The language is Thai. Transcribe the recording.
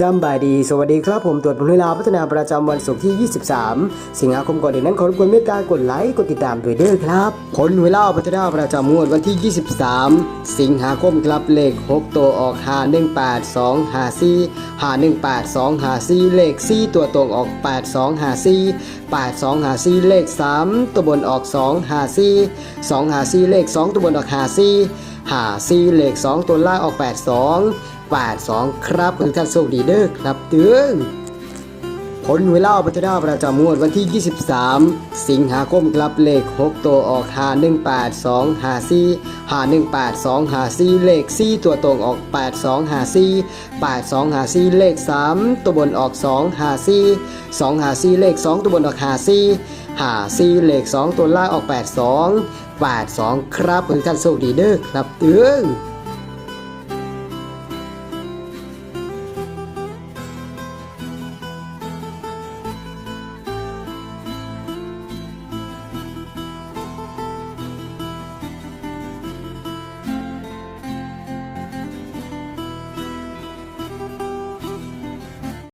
สำบายดี สวัสดีครับผมตรวจผลเวลาพัฒนาประจำวันศุกร์ที่ 23 สิงหาคมก่อนเดือนนั้นขอรบกวนเมตตากดไลค์กดติดตามด้วยเด้อครับผลเวลาพัฒนาประจำงวดวันที่ 23 สิงหาคมครับเลข 6 ตัวออก5 1 8 2 5 4 5 1 8 2 5 4เลข 4 ตัวตรงออก 8 2 5 4 8 2 5 4เลข 3 ตัวบนออก2 5 4 2 5 4เลข 2 ตัวบนออก5 4 5 4เลข 2 ตัวล่างออก 82 8 2 82ครับทุกท่านโชคดีเด้อครับเตือนผลเวลาปัจจุบันประจำงวดวันที่ 23 สิงหาคมครับเลข 6 ตัวออก5 1 8 2 5 4 5 1 8 2 5 4เลข 4 ตัวตรงออก 8 2 5 4 8 2 5 4เลข 3 ตัวบนออก2 5 4 2 5 4เลข 2 ตัวบนออก5 4 5 4เลข 2 ตัวล่างออก 8 2 8 2 ครับทุกท่านโชคดีเด้อครับเตือน